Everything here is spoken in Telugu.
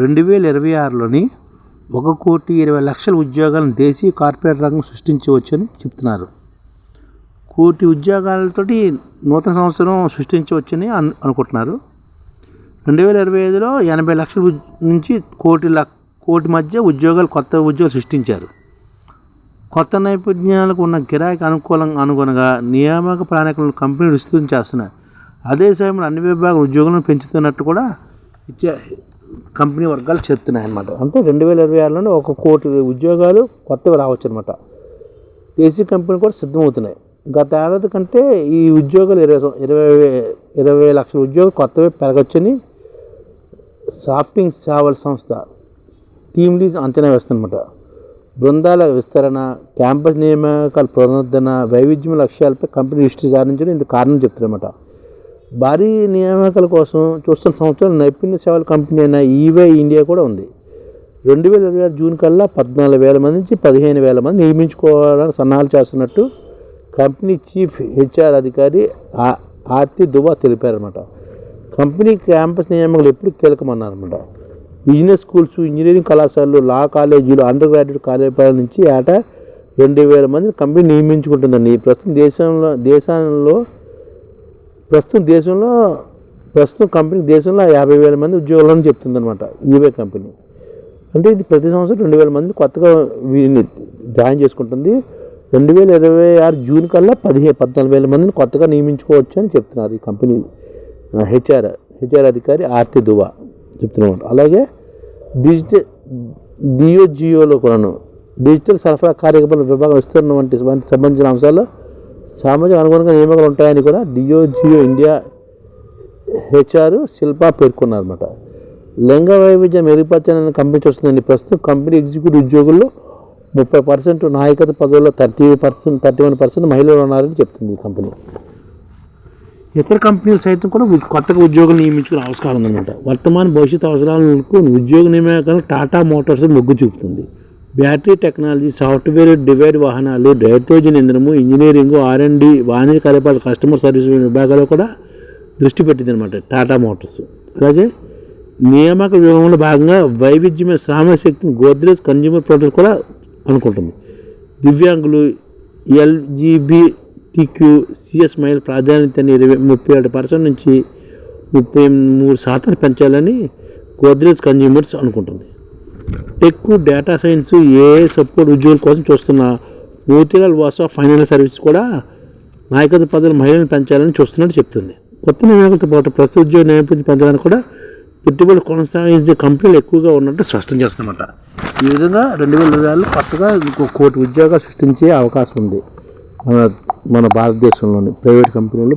రెండు వేల ఇరవై ఆరులోని ఒక కోటి ఇరవై లక్షల ఉద్యోగాలను దేశీయ కార్పొరేట్ రంగం సృష్టించవచ్చని చెప్తున్నారు. కోటి ఉద్యోగాలతోటి నూతన సంవత్సరం సృష్టించవచ్చని అను అనుకుంటున్నారు. రెండు వేల ఇరవై ఐదులో ఎనభై లక్షల నుంచి కోటి లక్ కోటి మధ్య ఉద్యోగాలు కొత్త ఉద్యోగాలు సృష్టించారు. కొత్త నైపుణ్యాలకు ఉన్న గిరాకీ అనుకూలంగా అనుగుణంగా నియామక ప్రణాళికలను కంపెనీలు విస్తృతం చేస్తున్నాయి. అదే సమయంలో అన్ని విభాగాల ఉద్యోగులను పెంచుతున్నట్టు కూడా ఇచ్చే కంపెనీ వర్గాలు చెప్తున్నాయి అన్నమాట. అంటే రెండు వేల ఇరవై ఆరులోనే ఒక కోటి ఉద్యోగాలు కొత్తవి రావచ్చు అనమాట ఏసీ కంపెనీ కూడా సిద్ధమవుతున్నాయి. గత ఏడాది కంటే ఈ ఉద్యోగాలు ఇరవై ఇరవై ఇరవై లక్షల ఉద్యోగాలు కొత్తవి పెరగచ్చని సాఫ్టింగ్ సేవల సంస్థ టీమ్ లీజ్ అంచనా వేస్తుందన్నమాట. బృందాల విస్తరణ క్యాంపస్ నియామకాల పునరుద్ధరణ వైవిధ్యం లక్ష్యాలపై కంపెనీ దృష్టి సారించడం ఇందుకు కారణం చెప్తున్నమాట భారీ నియామకాల కోసం చూస్తున్న సంవత్సరం నైపుణ్య సేవల కంపెనీ అయిన ఈవై ఇండియా కూడా ఉంది. రెండు వేల ఇరవై ఆరు జూన్ కల్లా పద్నాలుగు వేల మంది నుంచి పదిహేను వేల మంది నియమించుకోవాలని సన్నాహాలు చేస్తున్నట్టు కంపెనీ చీఫ్ హెచ్ఆర్ అధికారి ఆర్తి దుబా తెలిపారనమాట కంపెనీ క్యాంపస్ నియామకాలు ఎప్పుడు కీలకమన్నారన్నమాట. బిజినెస్ స్కూల్స్ ఇంజనీరింగ్ కళాశాలలు లా కాలేజీలు అండర్ గ్రాడ్యుయేట్ కాలేజీల నుంచి ఏటా రెండు వేల మంది కంపెనీ నియమించుకుంటుందండి ప్రస్తుతం దేశంలో దేశంలో ప్రస్తుతం దేశంలో ప్రస్తుతం కంపెనీ దేశంలో యాభై వేల మంది ఉద్యోగులను చెప్తుందనమాట ఈవే కంపెనీ. అంటే ఇది ప్రతి సంవత్సరం రెండు వేల మందిని కొత్తగా వీరిని జాయిన్ చేసుకుంటుంది. రెండు వేల ఇరవై ఆరు జూన్ కల్లా పదిహేను పద్నాలుగు వేల మందిని కొత్తగా నియమించుకోవచ్చు అని చెప్తున్నారు ఈ కంపెనీ హెచ్ఆర్ హెచ్ఆర్ అధికారి ఆర్తి దువా చెప్తున్నమాట. అలాగే డిజిటల్ డిఓజియోలో కూడాను డిజిటల్ సరఫరా కార్యక్రమాల విభాగం విస్తరణ వంటి వంటి సంబంధించిన అంశాల్లో సామాజిక అనుగుణంగా నియమాలు ఉంటాయని కూడా డిఓజియో ఇండియా హెచ్ఆర్ శిల్ప పేర్కొన్నారన్నమాట. లింగ వైవిధ్యం మెరుగుపరచాలని కంపెనీ చూస్తుందండి ప్రస్తుతం కంపెనీ ఎగ్జిక్యూటివ్ ఉద్యోగుల్లో ముప్పై పర్సెంట్ నాయకత్వ పదవుల్లో thirty percent thirty one percent మహిళలు ఉన్నారని చెప్తుంది ఈ కంపెనీ. ఇతర కంపెనీలు సైతం కూడా కొత్తగా ఉద్యోగులు నియమించుకునే ఆవిష్కారం ఉందన్నమాట. వర్తమాన భవిష్యత్ అవసరాలకు ఉద్యోగ నియామకాలను టాటా మోటార్స్ మొగ్గు చూపుతుంది. బ్యాటరీ టెక్నాలజీ సాఫ్ట్వేర్ డివైడ్ వాహనాలు హైడ్రోజన్ ఇంధనము ఇంజనీరింగ్ ఆర్ వాణిజ్య కార్యపాలన కస్టమర్ సర్వీస్ విభాగాలు కూడా దృష్టి పెట్టింది అనమాట టాటా మోటార్స్. అలాగే నియామక వ్యూహంలో భాగంగా వైవిధ్యమైన శ్రామిక శక్తిని గోద్రేజ్ కన్జ్యూమర్ ప్రొడక్ట్స్ కూడా అనుకుంటుంది. దివ్యాంగులు ఎల్జీబీటీక్యూ సిఎస్ మైల్ ప్రాధాన్యతని ఇరవై ముప్పై ఏడు పర్సెంట్ నుంచి ముప్పై మూడు శాతం పెంచాలని గోద్రేజ్ కన్జ్యూమర్స్ అనుకుంటుంది. Tech data science A support ఉద్యోగుల కోసం చూస్తున్న మోతీలాల్ వాసా ఫైనాన్స్ సర్వీస్ కూడా నాయకత్వ పదవులు మహిళలను పెంచాలని చూస్తున్నట్టు చెప్తుంది. కొత్త నియామకాలతో పాటు ప్రస్తుత ఉద్యోగ నైపుణ్యం పెంచడానికి కూడా పెట్టుబడులు కొనసాగించే కంపెనీలు ఎక్కువగా ఉన్నట్టు స్పష్టం చేస్తున్నమాట ఈ విధంగా రెండు వేల ఇరవై ఆరులో కొత్తగా ఇంకో కోటి ఉద్యోగాలు సృష్టించే అవకాశం ఉంది. మన మన భారతదేశంలోని ప్రైవేట్ కంపెనీలు